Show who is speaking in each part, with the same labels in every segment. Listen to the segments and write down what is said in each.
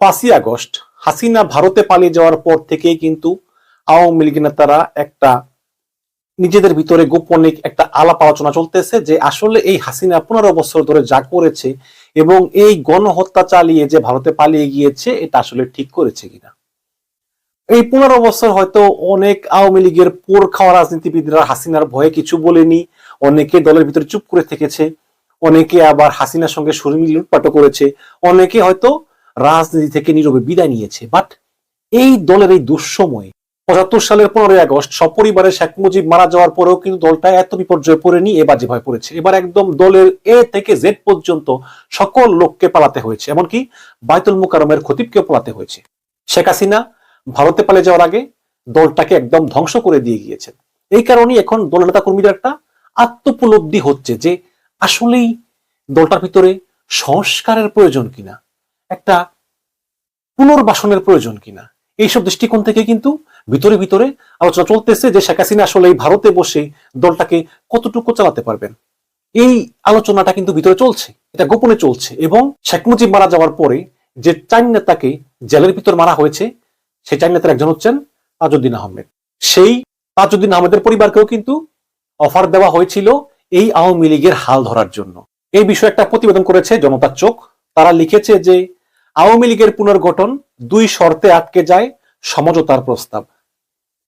Speaker 1: পাঁচই আগস্ট হাসিনা ভারতে পালিয়ে যাওয়ার পর থেকেই কিন্তু আওয়ামী লীগ নেতারা একটা নিজেদের ভিতরে গোপনে একটা আলাপ আলোচনা চলতেছে যে আসলে এই হাসিনা পনেরো বছর ধরে যা করেছে এবং এই গণহত্যা চালিয়ে যে ভারতে পালিয়ে গিয়েছে, এটা আসলে ঠিক করেছে কিনা? এই পনেরো বছর হয়তো অনেক আওয়ামী লীগের পোর খাওয়া রাজনীতিবিদরা হাসিনার ভয়ে কিছু বলেনি, অনেকে দলের ভিতরে চুপ করে থেকেছে, অনেকে আবার হাসিনার সঙ্গে শর্মিল লুটপাটও করেছে, অনেকে হয়তো রাজনীতি থেকে নীরবে বিদায় নিয়েছে। বাট এই দলের এই দুঃসময়ে, পঁচাত্তর সালের পনেরোই আগস্ট সপরিবারে শেখ মুজিব মারা যাওয়ার পরেও কিন্তু দলটা এত বিপর্যয়ে পড়েনি, এবার যেভাবে পড়েছে। এবার একদম দলের এ থেকে জেড পর্যন্ত সকল লোককে পালাতে হয়েছে। এমনকি বাইতুল মুকারমের খতিবকেও পালাতে হয়েছে। শেখ হাসিনা ভারতে পালিয়ে যাওয়ার আগে দলটাকে একদম ধ্বংস করে দিয়ে গিয়েছেন। এই কারণেই এখন দল নেতা কর্মীদের একটা আত্মোপলব্ধি হচ্ছে যে আসলেই দলটার ভিতরে সংস্কারের প্রয়োজন কিনা। একটা পুনর্বাসনের প্রয়োজন কিনা? এইসব দৃষ্টিকোণ থেকে কিন্তু ভিতরে ভিতরে আলোচনা চলতেছে যে শেখ হাসিনা আসলে এই ভারতে বসে দলটাকে কতটুকু চালাতে পারবেন। এই আলোচনাটা কিন্তু ভিতরে চলছে, এটা গোপনে চলছে এবং শেখ মুজিব মারা যাওয়ার পরে যে চার নেতাকে জেলের ভিতর মারা হয়েছে, সেই চার নেতার একজন হচ্ছেন তাজউদ্দিন আহমেদ। সেই তাজউদ্দিন আহমেদের পরিবারকেও কিন্তু অফার দেওয়া হয়েছিল এই আওয়ামী লীগের হাল ধরার জন্য। এই বিষয়ে একটা প্রতিবেদন করেছে জনতার চোখ। তারা লিখেছে যে আওয়ামী লীগের পুনর্গঠন দুই শর্তে আটকে যায় সমঝোতার প্রস্তাব।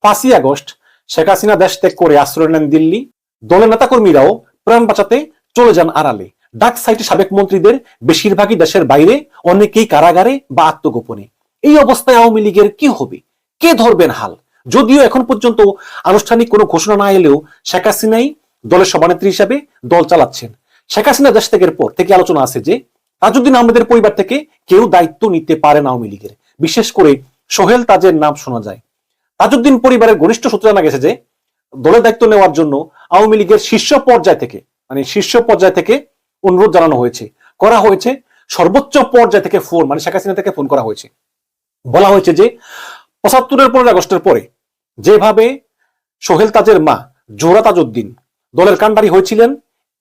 Speaker 1: পাঁচই আগস্ট, শেখ হাসিনা দেশ ত্যাগ করে আশ্রয় নেন দিল্লি। দলের নেতাকর্মীরাও প্রাণ বাঁচাতে চলে যান আড়ালে। ডাক সাইটে সাবেক মন্ত্রীদের বেশিরভাগই দেশের বাইরে, অনেকেই কারাগারে বা আত্মগোপনে। এই অবস্থায় আওয়ামী লীগের কি হবে? কে ধরবেন হাল? যদিও এখন পর্যন্ত আনুষ্ঠানিক কোনো ঘোষণা না এলেও শেখ হাসিনাই দলের সভানেত্রী হিসাবে দল চালাচ্ছেন। শেখ হাসিনা দেশ ত্যাগের পর থেকে আলোচনা আছে যে তাজউদ্দিন আহমেদের পরিবার থেকে কেউ দায়িত্ব নিতে পারেন আওয়ামী লীগের। বিশেষ করে সোহেল তাজের নাম শোনা যায়। তাজউদ্দিন পরিবারের ঘনিষ্ঠ সূত্রে জানা গেছে যে, দলের দায়িত্ব নেওয়ার জন্য আওয়ামী লীগের শীর্ষ পর্যায় থেকে মানে শীর্ষ পর্যায় থেকে অনুরোধ জানানো হয়েছে। করা হয়েছে সর্বোচ্চ পর্যায় থেকে ফোন মানে শেখ হাসিনা থেকে ফোন করা হয়েছে। বলা হয়েছে যে, পঁচাত্তরের পনেরো আগস্টের পরে যেভাবে সোহেল তাজের মা জোহরা তাজউদ্দিন দলের কান্ডারি হয়েছিলেন,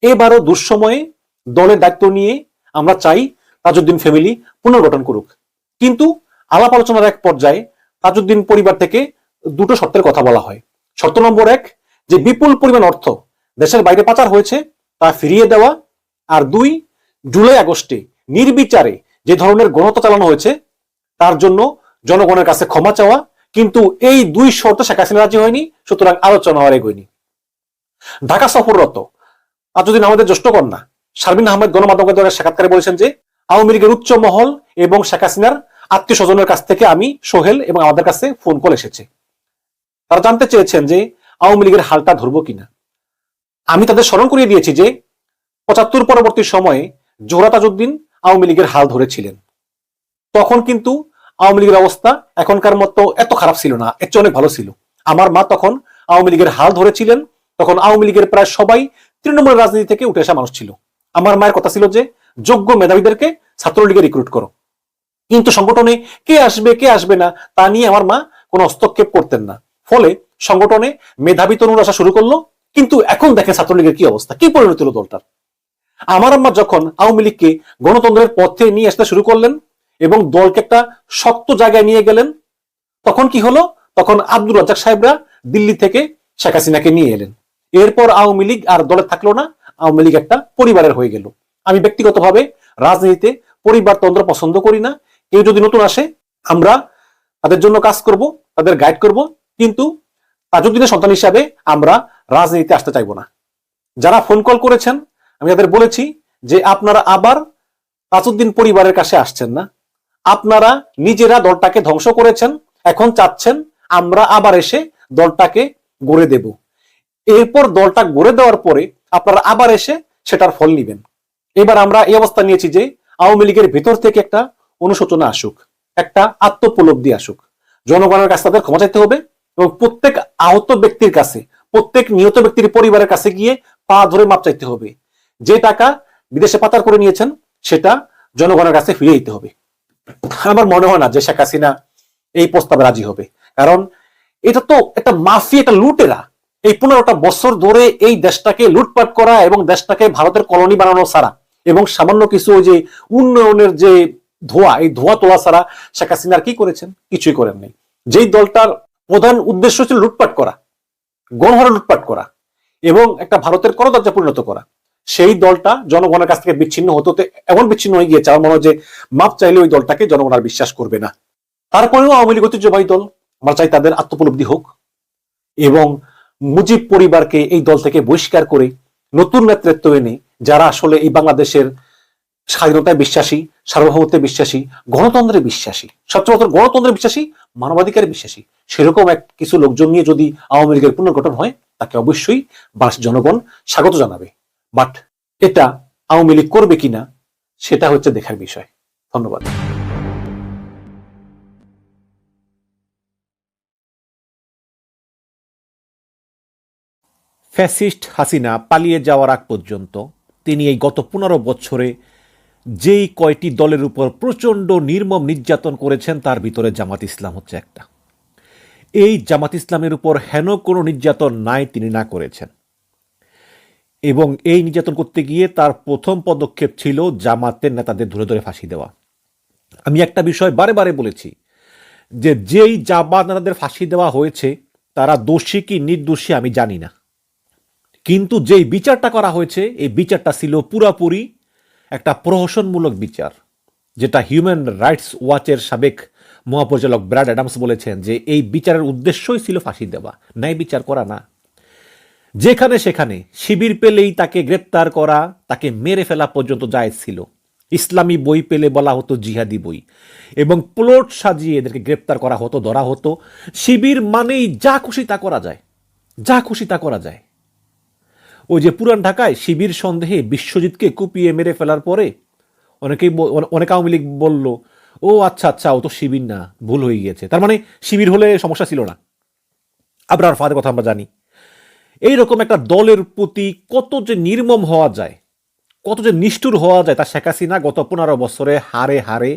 Speaker 1: এবারও দুঃসময়ে দলের দায়িত্ব নিয়ে আমরা চাই তাজউদ্দিন ফ্যামিলি পুনর্গঠন করুক। কিন্তু আলাপ আলোচনার এক পর্যায়ে তাজউদ্দিন পরিবার থেকে দুটো শর্তের কথা বলা হয়। শর্ত নম্বর এক, যে বিপুল পরিমাণ অর্থ দেশের বাইরে পাচার হয়েছে তা ফিরিয়ে দেওয়া। আর দুই, জুলাই আগস্টে নির্বিচারে যে ধরনের গণহত্যা চালানো হয়েছে, তার জন্য জনগণের কাছে ক্ষমা চাওয়া। কিন্তু এই দুই শর্ত শেখ হাসিনা রাজি হয়নি, সুতরাং আলোচনা আর এগোয়নি। ঢাকা সফররত, তাজউদ্দিন আমাদের জ্যেষ্ঠ কন্যা। শারমিন আহমেদ গণমাধ্যমকে দেওয়া সাক্ষাৎকারে বলেছেন যে, আওয়ামী লীগের উচ্চ মহল এবং শেখ হাসিনার আত্মীয় স্বজনের কাছ থেকে আমি সোহেল এবং আমাদের কাছে ফোন কল এসেছে। তারা জানতে চেয়েছেন যে, আওয়ামী লীগের হালটা ধরবো কিনা। আমি তাদের স্মরণ করিয়ে দিয়েছি যে, পঁচাত্তর পরবর্তী সময়ে জোহরা তাজউদ্দিন আওয়ামী লীগের হাল ধরেছিলেন। তখন কিন্তু আওয়ামী লীগের অবস্থা এখনকার মতো এত খারাপ ছিল না, এর চেয়ে অনেক ভালো ছিল। আমার মা তখন আওয়ামী লীগের হাল ধরেছিলেন, তখন আওয়ামী লীগের প্রায় সবাই তৃণমূল রাজনীতি থেকে উঠে আসা মানুষ ছিল। আমার মায়ের কথা ছিল যে, যোগ্য মেধাবীদেরকে ছাত্রলীগে রিক্রুট করো। কিন্তু সংগঠনে কে আসবে কে আসবে না, তা নিয়ে আমার মা কোনো হস্তক্ষেপ করতেন না। ফলে সংগঠনে মেধাবী তরুণ আসা শুরু করল, কিন্তু এখন দেখেন ছাত্রলীগের কি অবস্থা, কি পরিণতি হলো দলটার? আমার আম্মা যখন আওয়ামী লীগকে গণতন্ত্রের পথে নিয়ে আসতে শুরু করলেন এবং দলকে একটা শক্ত জায়গায় নিয়ে গেলেন, তখন কি হলো? তখন আব্দুর রাজ্জাক সাহেবরা দিল্লি থেকে শেখ হাসিনাকে নিয়ে এলেন। এরপর আওয়ামী লীগ আর দলে থাকল না আওয়ামী লীগ একটা পরিবারের হয়ে গেল। আমি ব্যক্তিগতভাবে রাজনীতিতে পরিবারতন্ত্র পছন্দ করি না। কেউ যদি নতুন আসে, আমরা তাদের জন্য কাজ করব, তাদের গাইড করব, কিন্তু তাজউদ্দিনের সন্তান হিসাবে আমরা রাজনীতিতে আসতে চাইব না। যারা ফোন কল করেছেন, আমি তাদের বলেছি যে আপনারা আবার তাজউদ্দিন পরিবারের কাছে আসছেন না। আপনারা নিজেরা দলটাকে ধ্বংস করেছেন, এখন চাচ্ছেন আমরা আবার এসে দলটাকে গড়ে দেব। এরপর দলটা গড়ে দেওয়ার পরে আপনারা আবার এসে সেটার ফল নিবেন। এবার আমরা এই অবস্থা নিয়েছি যে আওয়ামী লীগের ভিতর থেকে একটা অনুশোচনা আসুক, একটা আত্মোপলব্ধি আসুক। জনগণের কাছে তাদের ক্ষমা চাইতে হবে এবং প্রত্যেক আহত ব্যক্তির কাছে, প্রত্যেক নিহত ব্যক্তির পরিবারের কাছে গিয়ে পা ধরে মাপ চাইতে হবে। যে টাকা বিদেশে পাচার করে নিয়েছেন, সেটা জনগণের কাছে ফিরে দিতে হবে। আমার মনে হয় না যে শেখ হাসিনা এই প্রস্তাবে রাজি হবে। কারণ এটা তো একটা মাফি একটা লুটেরা। এই পনেরোটা বছর ধরে এই দেশটাকে লুটপাট করা এবং দেশটাকে ভারতের কলোনি বানানো ছাড়া এবং সামান্য কিছু যে উন্নয়নের যে ধোয়া, এই ধোয়া তোলা ছাড়া শেখ হাসিনার কি করেছেন? কিছুই করেন নাই। যেই দলটার প্রধান উদ্দেশ্য ছিল লুটপাট করা, গণহারে লুটপাট করা এবং একটা ভারতের করদরজা পরিণত করা। সেই দলটা জনগণের কাছ থেকে বিচ্ছিন্ন হতে হতে এমন বিচ্ছিন্ন হয়ে গিয়েছে, আমার মনে হয় যে মাপ চাইলে ওই দলটাকে জনগণ আর বিশ্বাস করবে না। তারপরেও আওয়ামী লীগ ঐতিহ্যবাহী দল, আমরা চাই তাদের আত্মপলব্ধি হোক এবং মুজিব পরিবারকে এই দল থেকে বহিষ্কার করে নতুন নেতৃত্ব এনে, যারা আসলে এই বাংলাদেশের স্বাধীনতায় বিশ্বাসী, সার্বভৌমত্বে বিশ্বাসী, গণতন্ত্রে বিশ্বাসী, সবচেয়ে গণতন্ত্রে বিশ্বাসী, মানবাধিকারে বিশ্বাসী, সেরকম এক কিছু লোকজন নিয়ে যদি আওয়ামী লীগের পুনর্গঠন হয়, তাকে অবশ্যই বাস জনগণ স্বাগত জানাবে। বাট এটা আওয়ামী লীগ করবে কিনা, সেটা হচ্ছে দেখার বিষয়। ধন্যবাদ।
Speaker 2: ফ্যাসিস্ট হাসিনা পালিয়ে যাওয়ার আগ পর্যন্ত তিনি এই গত পনেরো বছরে যেই কয়টি দলের উপর প্রচণ্ড নির্মম নির্যাতন করেছেন, তার ভিতরে জামাত ইসলাম হচ্ছে একটা। এই জামাত ইসলামের উপর হেন কোনো নির্যাতন নাই তিনি না করেছেন। এবং এই নির্যাতন করতে গিয়ে তার প্রথম পদক্ষেপ ছিল জামাতের নেতাদের ধরে ধরে ফাঁসি দেওয়া। আমি একটা বিষয় বারে বারে বলেছি যে যেই জামাত নেতাদের ফাঁসি দেওয়া হয়েছে, তারা দোষী কি নির্দোষী আমি জানি না। কিন্তু যেই বিচারটা করা হয়েছে, এই বিচারটা ছিল পুরাপুরি একটা প্রহসনমূলক বিচার, যেটা হিউম্যান রাইটস ওয়াচের সাবেক মহাপরিচালক ব্র্যাড অ্যাডামস বলেছেন যে এই বিচারের উদ্দেশ্যই ছিল ফাঁসি দেওয়া, ন্যায় বিচার করা না। যেখানে সেখানে শিবির পেলেই তাকে গ্রেপ্তার করা, তাকে মেরে ফেলা পর্যন্ত জায়েজ ছিল। ইসলামী বই পেলে বলা হতো জিহাদি বই, এবং প্লট সাজিয়ে এদেরকে গ্রেপ্তার করা হতো, ধরা হতো। শিবির মানেই যা খুশি তা করা যায়, যা খুশি তা করা যায়। ওই যে পুরান ঢাকায় শিবির সন্দেহে বিশ্বজিৎকে কুপিয়ে মেরে ফেলার পরে অনেকেই অনেক আওয়ামী লীগ বলল, ও আচ্ছা আচ্ছা ও তো শিবির না, ভুল হয়ে গিয়েছে। তার মানে শিবির হলে সমস্যা ছিল না। আবরার ফাদের কথা আমরা জানি। এইরকম একটা দলের প্রতি কত যে নির্মম হওয়া যায়, কত যে নিষ্ঠুর হওয়া যায় তা শেখ হাসিনা গত পনেরো বছরে হারে হারে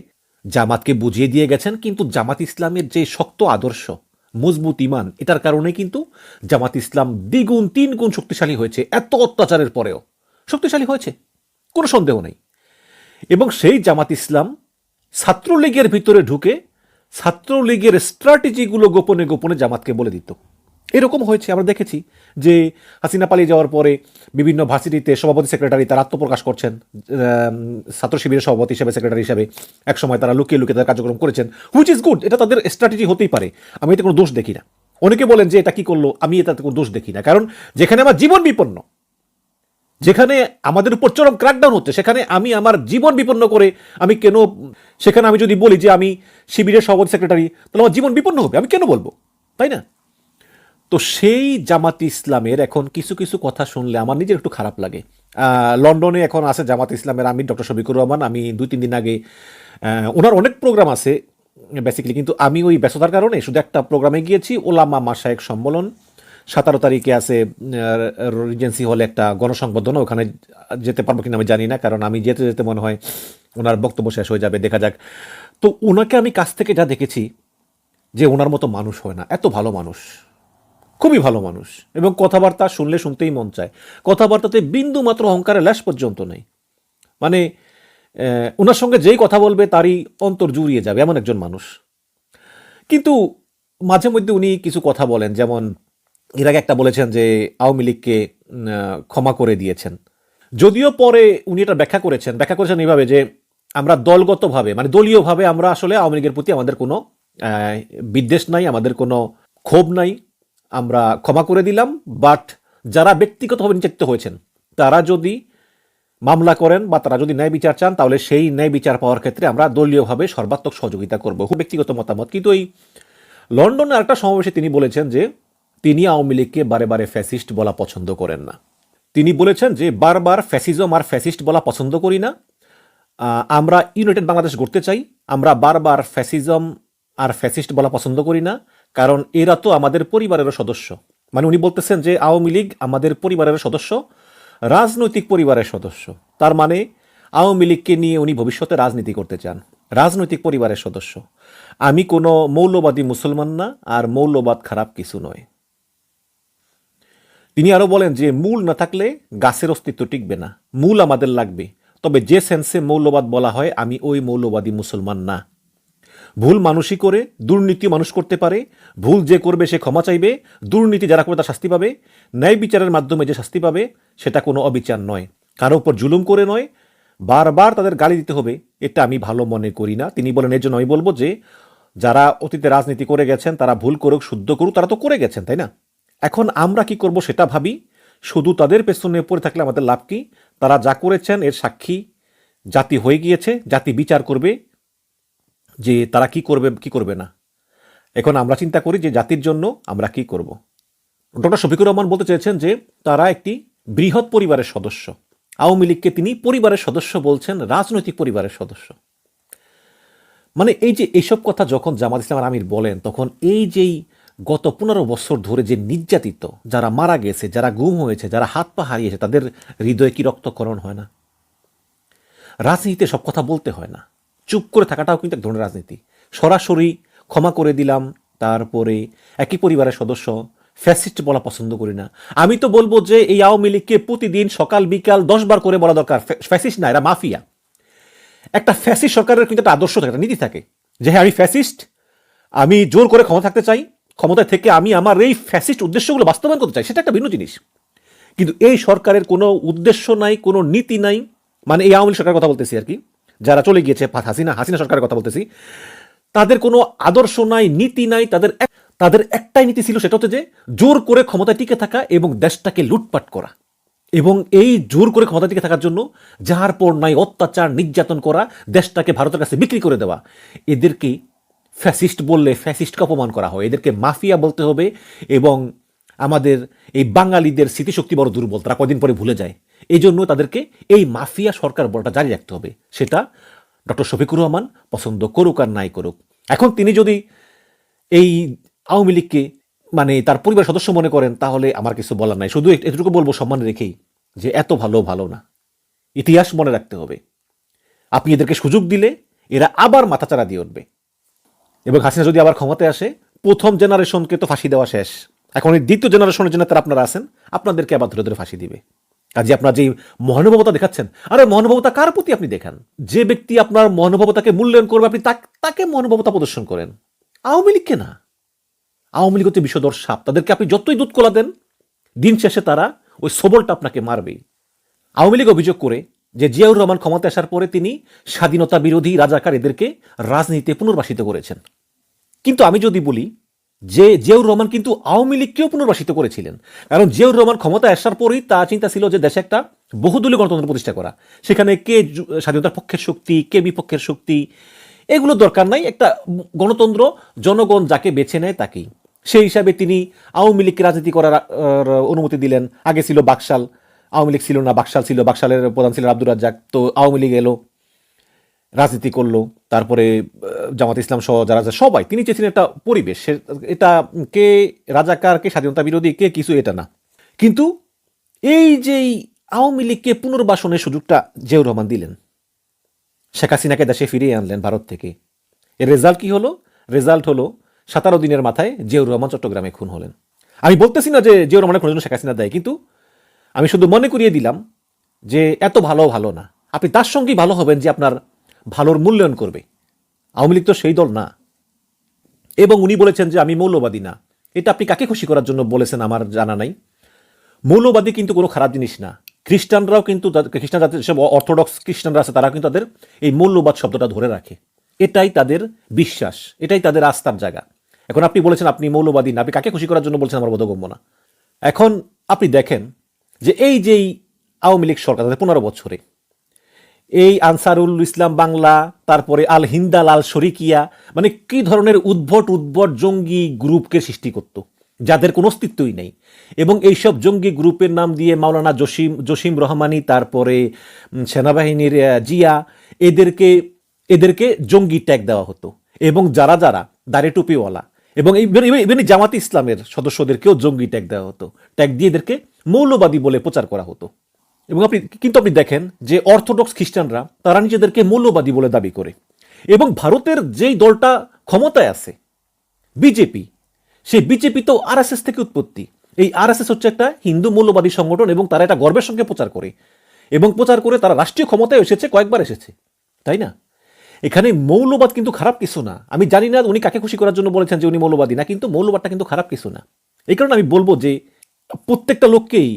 Speaker 2: জামাতকে বুঝিয়ে দিয়ে গেছেন। কিন্তু জামাত ইসলামের যে শক্ত আদর্শ মজবুত ইমান, এটার কারণে কিন্তু জামাত ইসলাম দ্বিগুণ তিন গুণ শক্তিশালী হয়েছে, এত অত্যাচারের পরেও। শক্তিশালী হয়েছে, কোনো সন্দেহ নেই। এবং সেই জামাত ইসলাম ছাত্রলীগের ভিতরে ঢুকে ছাত্রলীগের স্ট্র্যাটেজিগুলো গোপনে গোপনে জামাতকে বলে দিত। এরকম হয়েছে, আমরা দেখেছি যে হাসিনা পালিয়ে যাওয়ার পরে বিভিন্ন ভার্সিটিতে সভাপতি সেক্রেটারি তারা আত্মপ্রকাশ করছেন ছাত্র শিবিরের সভাপতি হিসেবে সেক্রেটারি হিসেবে একসময় তারা লুকিয়ে লুকিয়ে তাদের কার্যক্রম করেছেন হুইচ ইজ গুড এটা তাদের স্ট্র্যাটেজি হতেই পারে। আমি এতে কোনো দোষ দেখি না। অনেকে বলেন যে এটা কি করল, আমি এটাতে কোনো দোষ দেখি না। কারণ যেখানে আমার জীবন বিপন্ন, যেখানে আমাদের উপর চরম ক্র্যাকডাউন হচ্ছে, সেখানে আমি আমার জীবন বিপন্ন করে আমি কেন, সেখানে আমি যদি বলি যে আমি শিবিরের সভাপতি সেক্রেটারি তাহলে আমার জীবন বিপন্ন হবে, আমি কেন বলব? তাই না? তো সেই জামাত ইসলামের এখন কিছু কিছু কথা শুনলে আমার নিজের একটু খারাপ লাগে। লন্ডনে এখন আছে জামাত ইসলামের আমি ডক্টর শফিকুর রহমান। আমি দুই, তিন দিন আগে ওনার অনেক প্রোগ্রাম আছে বেসিক্যালি কিন্তু আমি ওই ব্যস্ততার কারণে শুধু একটা প্রোগ্রামে গিয়েছি, ওলামা মাসায়েক সম্মেলন। সতেরো তারিখে আছে রিজেন্সি হলে একটা গণসংবর্ধনা। ওখানে যেতে পারব কিনা আমি জানি না, কারণ আমি যেতে যেতে মনে হয় ওনার বক্তব্য শেষ হয়ে যাবে, দেখা যাক। তো ওনাকে আমি কাছ থেকে যা দেখেছি, যে ওনার মতো মানুষ হয় না, এত ভালো মানুষ। খুবই ভালো মানুষ এবং কথাবার্তা শুনলে শুনতেই মন চায়। কথাবার্তাতে বিন্দু মাত্র অহংকারের ল্যাস পর্যন্ত নেই। মানে ওনার সঙ্গে যেই কথা বলবে তারই অন্তর জুড়িয়ে যাবে এমন একজন মানুষ। কিন্তু মাঝে মধ্যে উনি কিছু কথা বলেন, যেমন, এর আগে একটা বলেছেন যে, আওয়ামী লীগকে ক্ষমা করে দিয়েছেন। যদিও পরে উনি এটা ব্যাখ্যা করেছেন ব্যাখ্যা করেছেন এইভাবে যে, আমরা দলগতভাবে মানে দলীয়ভাবে আমরা আসলে আওয়ামী লীগের প্রতি আমাদের কোনো বিদ্বেষ নাই, আমাদের কোনো ক্ষোভ নাই। আমরা ক্ষমা করে দিলাম বাট যারা ব্যক্তিগতভাবে নির্যাতিত হয়েছেন, তারা যদি মামলা করেন বা তারা যদি ন্যায় বিচার চান, তাহলে সেই ন্যায় বিচার পাওয়ার ক্ষেত্রে আমরা দলীয়ভাবে সর্বাত্মক সহযোগিতা করব। খুব ব্যক্তিগত মতামত। কিন্তু এই লন্ডনে আরেকটা সমাবেশে তিনি বলেছেন যে তিনি আওয়ামী লীগকে বারে বারে ফ্যাসিস্ট বলা পছন্দ করেন না। তিনি বলেছেন যে বারবার ফ্যাসিজম আর ফ্যাসিস্ট বলা পছন্দ করি না। আমরা ইউনাইটেড বাংলাদেশ গড়তে চাই। আমরা বারবার ফ্যাসিজম আর ফ্যাসিস্ট বলা পছন্দ করি না। কারণ এরা তো আমাদের পরিবারের সদস্য। মানে উনি বলতেছেন যে, আওয়ামী লীগ আমাদের পরিবারের সদস্য, রাজনৈতিক পরিবারের সদস্য। তার মানে আওয়ামী লীগকে নিয়ে উনি ভবিষ্যতে রাজনীতি করতে চান, রাজনৈতিক পরিবারের সদস্য। আমি কোনো মৌলবাদী মুসলমান না, আর মৌলবাদ খারাপ কিছু নয়। তিনি আরও বলেন যে, মূল না থাকলে গাছের অস্তিত্ব টিকবে না, মূল আমাদের লাগবে। তবে যে সেন্সে মৌলবাদ বলা হয়, আমি ওই মৌলবাদী মুসলমান না। ভুল মানুষই করে দুর্নীতি মানুষ করতে পারে, ভুল যে করবে সে ক্ষমা চাইবে, দুর্নীতি যারা করে তার শাস্তি পাবে, ন্যায় বিচারের মাধ্যমে যে শাস্তি পাবে, সেটা কোনো অবিচার নয়। কারও উপর জুলুম করে নয়, বারবার তাদের গালি দিতে হবে, এটা আমি ভালো মনে করি না। তিনি বলেন এর জন্য আমি বলব যে, যারা অতীতে রাজনীতি করে গেছেন, তারা ভুল করুক, শুদ্ধ করুক, তারা তো করে গেছেন, তাই না? এখন আমরা কি করব সেটা ভাবি, শুধু তাদের পেছনে পড়ে থাকলে আমাদের লাভ কি? তারা যা করেছেন, এর সাক্ষী জাতি হয়ে গিয়েছে, জাতি বিচার করবে যে তারা কি করবে কি করবে না। এখন আমরা চিন্তা করি যে জাতির জন্য আমরা কি করব। ডক্টর শফিকুর রহমান বলতে চেয়েছেন যে তারা একটি বৃহৎ পরিবারের সদস্য। আওয়ামী লীগকে তিনি পরিবারের সদস্য বলছেন, রাজনৈতিক পরিবারের সদস্য। মানে এই যে এইসব কথা যখন জামাত ইসলাম আমির বলেন, তখন এই যেই গত পনেরো বছর ধরে যে নির্যাতিত, যারা মারা গেছে, যারা গুম হয়েছে, যারা হাত পা হারিয়েছে, তাদের হৃদয়ে কি রক্তকরণ হয় না? রাজনীতিতে সব কথা বলতে হয় না। চুপ করে থাকাটাও কিন্তু এক ধরনের রাজনীতি। সরাসরি ক্ষমা করে দিলাম, তারপরে একই পরিবারের সদস্য ফ্যাসিস্ট বলা পছন্দ করি না। আমি তো বলব যে এই আওয়ামী লীগকে প্রতিদিন সকাল, বিকাল দশ বার করে বলা দরকার। ফ্যাসিস্ট না, এরা মাফিয়া। একটা ফ্যাসিস্ট সরকারের কিন্তু একটা আদর্শ থাকে, একটা নীতি থাকে যে হ্যাঁ আমি ফ্যাসিস্ট, আমি জোর করে ক্ষমতা থাকতে চাই, ক্ষমতায় থেকে আমি আমার এই ফ্যাসিস্ট উদ্দেশ্যগুলো বাস্তবায়ন করতে চাই, সেটা একটা ভিন্ন জিনিস। কিন্তু এই সরকারের কোনো উদ্দেশ্য নাই, কোনো নীতি নাই মানে এই আওয়ামী সরকারের কথা বলতেছি আর কি। যারা চলে গিয়েছে হাসিনা হাসিনা সরকারের কথা বলতেছি, তাদের কোনো আদর্শ নাই, নীতি নাই, তাদের তাদের একটাই নীতি ছিল সেটা হচ্ছে যে জোর করে ক্ষমতায় টিকে থাকা এবং দেশটাকে লুটপাট করা। এবং এই জোর করে ক্ষমতা টিকে থাকার জন্য যাহার পর নাই অত্যাচার, নির্যাতন করা, দেশটাকে ভারতের কাছে বিক্রি করে দেওয়া, এদেরকে ফ্যাসিস্ট বললে ফ্যাসিস্টকে অপমান করা হয়, এদেরকে মাফিয়া বলতে হবে এবং আমাদের এই বাঙালিদের স্মৃতিশক্তি বড় দুর্বল, তারা কদিন পরে ভুলে যায়। এই জন্য তাদেরকে এই মাফিয়া সরকার বলাটা জারি রাখতে হবে। সেটা ডক্টর শফিকুর রহমান, পছন্দ করুক আর নাই করুক। এখন তিনি যদি এই আওয়ামী লীগকে মানে তার পরিবার সদস্য মনে করেন, তাহলে আমার কিছু বলার নাই। শুধু এটুকু বলব, সম্মান রেখেই যে এত ভালো ভালো না। ইতিহাস মনে রাখতে হবে। আপনি এদেরকে সুযোগ দিলে এরা আবার মাথাচাড়া দিয়ে উঠবে। এবং হাসিনা যদি আবার ক্ষমতায় আসে, প্রথম জেনারেশনকে তো ফাঁসি দেওয়া শেষ। এখন এই দ্বিতীয় জেনারেশনের জন্য তারা আপনারা আছেন, আপনাদেরকে আবার ধরে ধরে ফাঁসি দিবে। কাজে আপনার যে মহানুভবতা দেখাচ্ছেন, আরে মহানুভবতা কার প্রতি আপনি দেখান? যে ব্যক্তি আপনার মহানুভবতাকে মূল্যায়ন করবে, আপনি তাক- মহানুভবতা প্রদর্শন করেন। আওয়ামী লীগকে না? আওয়ামী লীগ হচ্ছে বিষদর সাপ। তাদেরকে আপনি যতই দুধ কলা দেন, দিন শেষে তারা ওই সবলটা আপনাকে মারবেই। আওয়ামী লীগ অভিযোগ করে যে জিয়াউর রহমান ক্ষমতা আসার পরে তিনি স্বাধীনতা বিরোধী রাজাকার এদেরকে রাজনীতিতে পুনর্বাসিত করেছেন। কিন্তু আমি যদি বলি যে জিয়াউর রহমান কিন্তু আওয়ামী লীগকেও পুনর্বাসিত করেছিলেন। কারণ জিয়াউর রহমান ক্ষমতা আসার পরেই তার চিন্তা ছিল যে দেশে একটা বহুদলীয় গণতন্ত্র প্রতিষ্ঠা করা। সেখানে কে স্বাধীনতার পক্ষের শক্তি, কে বিপক্ষের শক্তি, এগুলো দরকার নাই। একটা গণতন্ত্র, জনগণ যাকে বেছে নেয় তাকেই। সেই হিসাবে তিনি আওয়ামী লীগকে রাজনীতি করার অনুমতি দিলেন। আগে ছিল বাকশাল, আওয়ামী লীগ ছিল না, বাকশাল ছিল, বাকশালের প্রধান ছিলেন আব্দুর রাজ্জাক। তো আওয়ামী লীগ এলো। রাজনীতি করল, তারপরে জামাত ইসলাম সহ যারা সবাই, তিনি চেয়েছিলেন একটা পরিবেশ এটা কে রাজাকার, কে স্বাধীনতা বিরোধী, কে কিছু এটা না। কিন্তু এই যে এই আওয়ামী লীগকে পুনর্বাসনের সুযোগটা জিয়াউর রহমান দিলেন, শেখ হাসিনাকে দেশে ফিরিয়ে আনলেন ভারত থেকে, এর রেজাল্ট কি হলো? রেজাল্ট হলো সতেরো দিনের মাথায় জিয়াউর রহমান চট্টগ্রামে খুন হলেন। আমি বলতেছি না যে জিয়াউর রহমানের খুনের জন্য শেখ হাসিনা দেয়, কিন্তু আমি শুধু মনে করিয়ে দিলাম যে এত ভালো ভালো না। আপনি তার সঙ্গেই ভালো হবেন যে আপনার ভালোর মূল্যায়ন করবে। আওয়ামী লীগ তো সেই দল না। এবং উনি বলেছেন যে আমি মৌলবাদী না। এটা আপনি কাকে খুশি করার জন্য বলেছেন আমার জানা নাই। মৌলবাদী কিন্তু কোনো খারাপ জিনিস না। খ্রিস্টানরাও কিন্তু খ্রিস্টান জাতির যেসব অর্থোডক্স খ্রিস্টানরা আছে তারা কিন্তু তাদের এই মৌলবাদ শব্দটা ধরে রাখে। এটাই তাদের বিশ্বাস। এটাই তাদের আস্থার জায়গা। এখন আপনি বলেছেন আপনি মৌলবাদী না। আপনি কাকে খুশি করার জন্য বলছেন আমার বোধগম্য না। এখন আপনি দেখেন যে এই যেই আওয়ামী লীগ সরকার, তাদের পনেরো বছরে এই আনসারুল ইসলাম বাংলা, তারপরে আল হিন্দাল আল শরিকিয়া মানে কি ধরনের উদ্ভট উদ্ভট জঙ্গি গ্রুপকে সৃষ্টি করত, যাদের কোনো অস্তিত্বই নেই। এবং এইসব জঙ্গি গ্রুপের নাম দিয়ে মাওলানা জসিম জসিম রহমানি, তারপরে সেনাবাহিনীর জিয়া, এদেরকে এদেরকে জঙ্গি ট্যাগ দেওয়া হতো। এবং যারা যারা, দাড়ি টুপিওয়ালা, এবং ইভেন জামাত ইসলামের সদস্যদেরকেও জঙ্গি ট্যাগ দেওয়া হতো। ট্যাগ দিয়ে এদেরকে মৌলবাদী বলে প্রচার করা হতো। এবং আপনি, কিন্তু আপনি দেখেন যে অর্থোডক্স খ্রিস্টানরা, তারা নিজেদেরকে মৌলবাদী বলে দাবি করে। এবং ভারতের যেই দলটা ক্ষমতায় আছে, বিজেপি, সেই বিজেপি তো আরএসএস থেকে উৎপত্তি। এই আরএসএস হচ্ছে একটা হিন্দু মৌলবাদী সংগঠন এবং তারা এটা গর্বের সঙ্গে প্রচার করে। এবং প্রচার করে তারা রাষ্ট্রীয় ক্ষমতায় এসেছে, কয়েকবার এসেছে। তাই না? এখানে মৌলবাদ কিন্তু খারাপ কিছু না। আমি জানি না উনি কাকে খুশি করার জন্য বলেছেন যে উনি মৌলবাদী না, কিন্তু মৌলবাদটা কিন্তু খারাপ কিছু না। এই কারণে আমি বলব যে প্রত্যেকটা লোককেই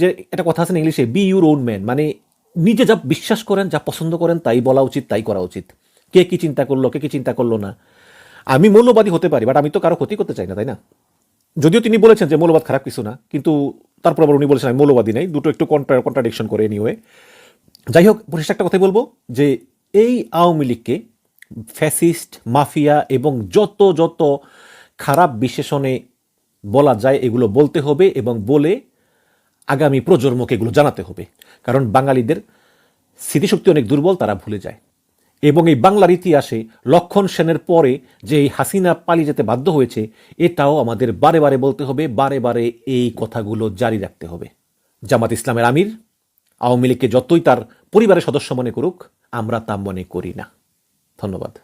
Speaker 2: যে একটা কথা আছে ইংলিশে বি ইউর ওন ম্যান মানে নিজে যা বিশ্বাস করেন, যা পছন্দ করেন, তাই বলা উচিত, তাই করা উচিত। কে কি চিন্তা করল, কে কি চিন্তা করল না? আমি মৌলবাদী হতে পারি বাট আমি তো কারও ক্ষতি করতে চাই না, তাই না? যদিও তিনি বলেছেন যে মৌলবাদ খারাপ কিছু না, কিন্তু তারপর আবার উনি বলেছেন, আমি মৌলবাদী নাই। দুটো একটু কন্ট্রা কন্ট্রাডিকশন করে নিয়ে যাই হোক পরিশেষে একটা কথাই বলব যে এই আওয়ামী লীগকে ফ্যাসিস্ট মাফিয়া এবং যত যত খারাপ বিশেষণে বলা যায়, এগুলো বলতে হবে এবং বলে আগামী প্রজন্মকে এগুলো জানাতে হবে। কারণ বাঙালিদের স্মৃতিশক্তি অনেক দুর্বল, তারা ভুলে যায়। এবং এই বাংলার ইতিহাসে লক্ষণ সেনের পরে যে এই হাসিনা পালিয়ে যেতে বাধ্য হয়েছে, এটাও আমাদের বারে বারে বলতে হবে, বারে বারে এই কথাগুলো জারি রাখতে হবে। জামাত ইসলামের আমির, আওয়ামী লীগকে যতই তার পরিবারের সদস্য মনে করুক, আমরা তা মনে করি না। ধন্যবাদ।